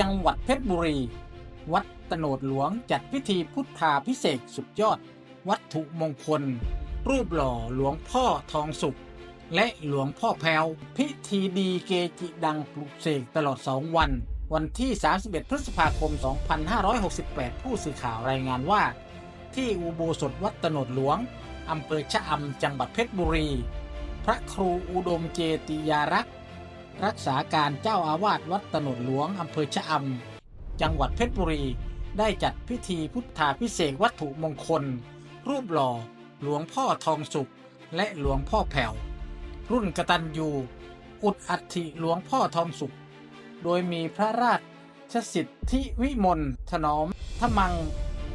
จังหวัดเพชรบุรี วัดตโนดหลวงจัดพิธีพุทธาพิเศษสุดยอด วัตถุมงคล รูปหล่อหลวงพ่อทองสุข และหลวงพ่อแพรวพิธีดีเกจิดังปลุกเสกตลอด2วัน วันที่ 31 พฤษภาคม 2568 ผู้สื่อข่าวรายงานว่า ที่อุโบสถวัดตโนดหลวงอำเภอชะอำจังหวัดเพชรบุรี พระครูอุดมเจติยารักษ์ รักษาการเจ้าอาวาสวัดตโนดหลวงอำเภอชะอำจังหวัดเพชรบุรี ได้จัดพิธีพุทธาพิเศษวัตถุมงคล รูปหล่อ หลวงพ่อทองสุข และหลวงพ่อแผ่ว รุ่นกตัญญูอุดอัฐิหลวงพ่อทองสุข โดยมีพระราชสิทธิวิมลถนอมทมัง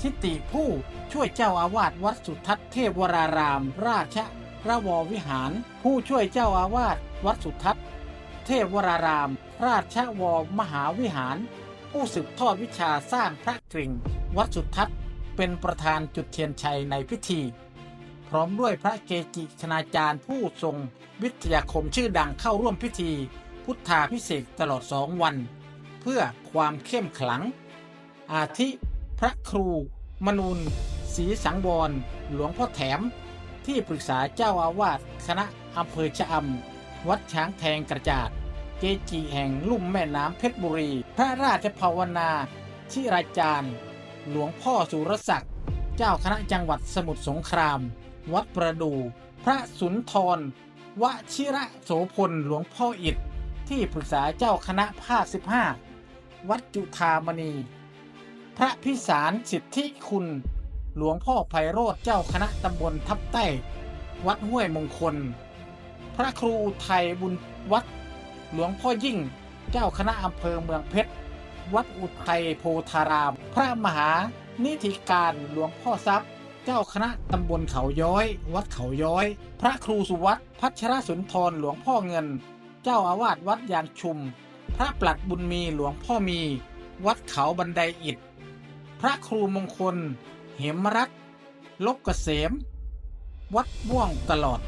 ทิติผู้ช่วยเจ้าอาวาสวัดสุทัศน์เทพวราราม ราชระววิหาร ผู้ช่วยเจ้าอาวาสวัดสุทัศน์ เทพวราราม ราชวมหาวิหาร ผู้สืบทอดวิชาสร้างพระกริ่ง วัดสุทัศน์ เป็นประธานจุดเทียนชัยในพิธี พร้อมด้วยพระเกจิคณาจารย์ผู้ทรงวิทยาคมชื่อดังเข้าร่วมพิธี พุทธาพิเศษตลอดสองวัน เพื่อความเข้มขลัง อาทิพระครู มนูลศรีสังวรหลวงพ่อแถม ที่ปรึกษาเจ้าอาวาสคณะอำเภอชะอำวัดช้างแทงกระจาด เกจิแห่งลุ่มแม่น้ำเพชรบุรี พระราชภาวนาชิราจารย์ หลวงพ่อสุรศักดิ์เจ้าคณะจังหวัดสมุทรสงคราม วัดประดู พระสุนทรวชิระโสพลหลวงพ่ออิฐที่ปรึกษาเจ้าคณะภาค 15 วัดจุธามณี พระพิสารสิทธิคุณ หลวงพ่อไพโรธเจ้าคณะตำบลทับใต้ วัดห้วยมงคล พระครูอุทัยบุญวัด หลวงพ่อยิ่ง เจ้าคณะอำเภอเมืองเพชร วัดอุทัยโพธาราม พระมหา นิธิการหลวงพ่อทรัพย์ เจ้าคณะตำบลเขาย้อย วัดเขาย้อย พระครูสุวัตพัชรสุนทรหลวงพ่อเงิน เจ้าอาวาสวัดยางชุม พระปลัดบุญมีหลวงพ่อมี วัดเขาบันไดอิฐ พระครูมงคล เหมรัตลบเกษม วัดม่วงตลอด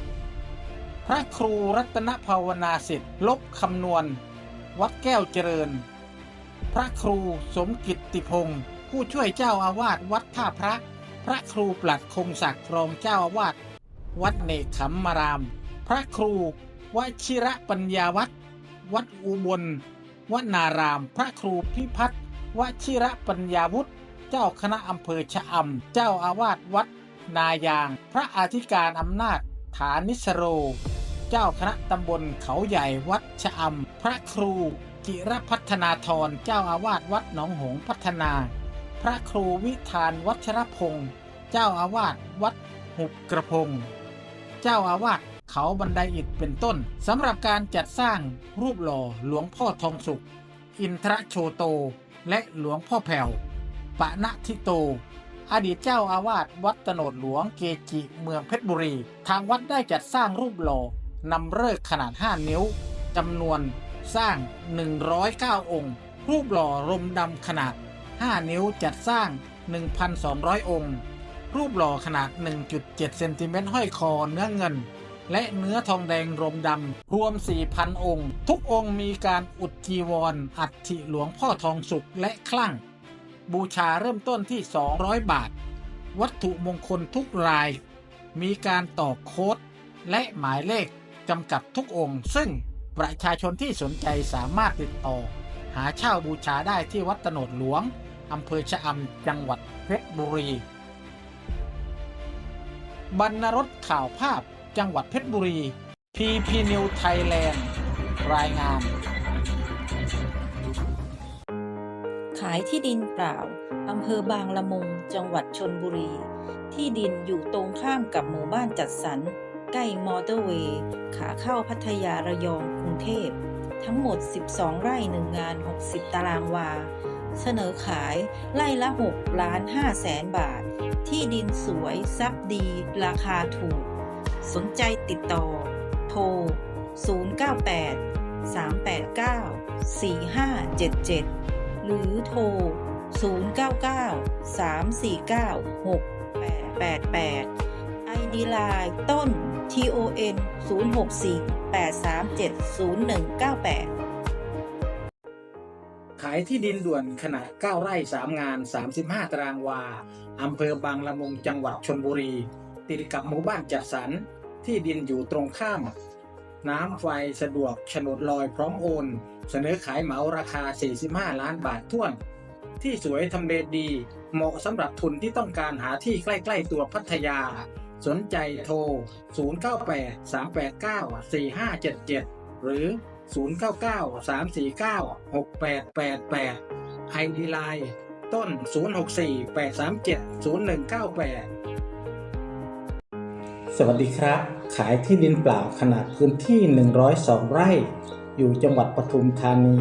ระครูรัตนภาวนาสิทธิ์ลบคำนวณ วัดแก้วเจริญ พระครูสมกิตติพงศ์ผู้ช่วยเจ้าอาวาสวัดท่าพระ พระครูปลัดคงศักดิ์รองเจ้าอาวาสวัดเนกขมมาราม พระครูวชิระปัญญาวัดวัดอุบลวนาราม พระครูพิพัฒน์วชิระปัญญาวุฒิเจ้าคณะอำเภอชะอำเจ้าอาวาสวัดนายาง พระอธิการอำนาจฐานิสโร เจ้าคณะตำบลเขาใหญ่วัดชะอำพระครูจิรพัฒนาธรเจ้าอาวาสวัดหนองหงส์พัฒนา พระครูวิธานวัชรพงศ์เจ้าอาวาสวัดหุบกระพง เจ้าอาวาสเขาบันไดอิฐเป็นต้นสำหรับการจัดสร้างรูปหล่อหลวงพ่อทองสุข อินทรโชโต และหลวงพ่อแผ่วปะนะทิโต อดีตเจ้าอาวาสวัดตโนดหลวงเกจิเมืองเพชรบุรี ทางวัดได้จัดสร้างรูปหล่อ นำเลิกขนาด 5 นิ้วจำนวนสร้าง 109 องค์ รูปหล่อรมดำขนาด 5 นิ้วจัดสร้าง 1,200 องค์ รูปหล่อขนาด 1.7 เซนติเมตรห้อยคอเนื้อเงิน และเนื้อทองแดงรมดำรวม 4,000 องค์ ทุกองค์มีการอุดจีวรอัฐิหลวงพ่อทองสุขและคลั่ง บูชาเริ่มต้นที่ 200 บาท วัตถุมงคลทุกราย มีการต่อโค้ดและหมายเลข จำกัดทุกองค์ ซึ่งประชาชนที่สนใจสามารถติดต่อ หาเช่าบูชาได้ที่วัดตโนดหลวงอำเภอชะอำจังหวัดเพชรบุรี บรรณรสข่าวภาพจังหวัดเพชรบุรี PP New Thailand รายงาน ขายที่ดินเปล่าอำเภอบางละมุง จังหวัดชนบุรี ที่ดินอยู่ตรงข้ามกับหมู่บ้านจัดสรร ใกล้มอเตอร์เวย์ขาเข้าพัทยาระยองกรุงเทพ ทั้งหมด 12 ไร่หนึ่งงาน 60 ตารางวา เสนอขายไร่ละ 6 ล้าน5แสนบาท ที่ดินสวยซับดี ราคาถูก สนใจติดต่อ โทร 098 389 4577 หรือโทร 099 349 6888 ID Line ต้น TON 064 837 0198 ขายที่ดินด่วนขนาด 9 ไร่ 3 งาน 35 ตารางวา อำเภอบางละมุงจังหวัดชนบุรี ติดกับหมู่บ้านจัดสรร ที่ดินอยู่ตรงข้าม น้ำไฟสะดวกฉนดลอยพร้อมโอน เสนอขายเหมาราคา 45 ล้านบาทท้วนที่สวยทำเลดี เหมาะสำหรับทุนที่ต้องการหาที่ใกล้ ๆ ตัวพัทยา สนใจโทร 098 389 4577 หรือ 099 349 6888 ID Line ต้น 064 837 0198 สวัสดีครับ ขายที่ดินเปล่าขนาดพื้นที่ 102 ไร่ อยู่จังหวัดปทุมธานี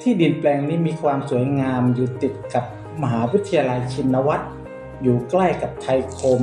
ที่ดินแปลงนี้มีความสวยงามอยู่ติดกับมหาวิทยาลัยชินวัตรอยู่ใกล้กับไทยคม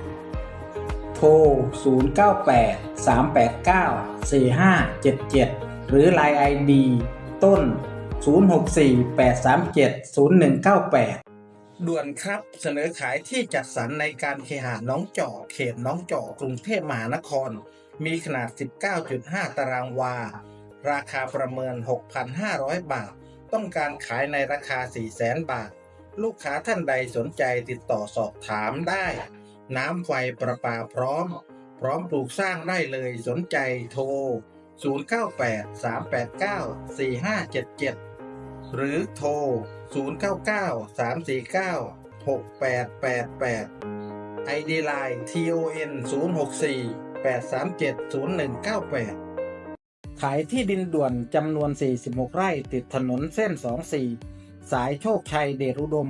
ทร 098 389 4577 หรือ Line ID ต้น 064 837 0198 ด่วนครับเสนอขายที่จัดสรรในการเคหะน้องจอกเขตน้องจอกกรุงเทพมหานคร มีขนาด 19.5 ตารางวา ราคาประเมิน 6,500 บาท ต้องการขายในราคา 400,000 บาท ลูกค้าท่านใดสนใจติดต่อสอบถามได้ น้ำไฟประปาพร้อม พร้อมปลูกสร้างได้เลยสนใจโทร 098 389 4577 หรือโทร 099 349 6888 ID Line TON 064 837 0198ขายที่ดินด่วนจำนวน 46 ไร่ติดถนนเส้น 24 สายโชคชัยเดชอุดม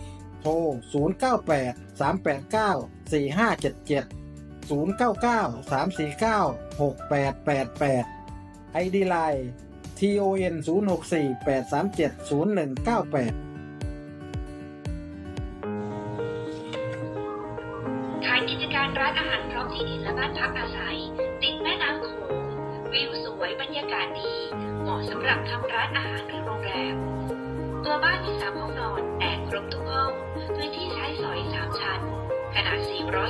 โทร 098 389 4577 099 349 6888 ID Line TON 064 837 0198ขายกิจการร้านอาหารพร้อมที่ดินและบ้านพักอาศัย ติดแม่น้ำโขงวิวสวยบรรยากาศดี เหมาะสำหรับทำร้านอาหารหรือโรงแรม ตัวบ้านมีสามห้องนอนแอ ร์ครบทุกห้อง พื้นที่ใช้สอยสามชั้น ขนาด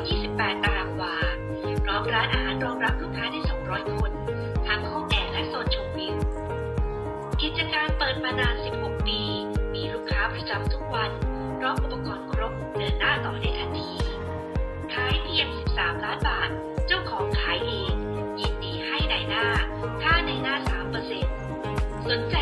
428 ตารางวา พร้อมร้านอาหารรองรับลูกค้าได้ 200 คน ทั้งห้องแอร์และโซนชมวิว กิจการเปิดมานาน 16 ปี มีลูกค้าประจำทุกวันพร้อมอุปกรณ์ครบ เดินหน้าต่อได้ทันที ขายเพียง 13 ล้านบาท เจ้าของขายเอง ยินดีให้ในายหน้า ค่าในหน้า 3%สนใจ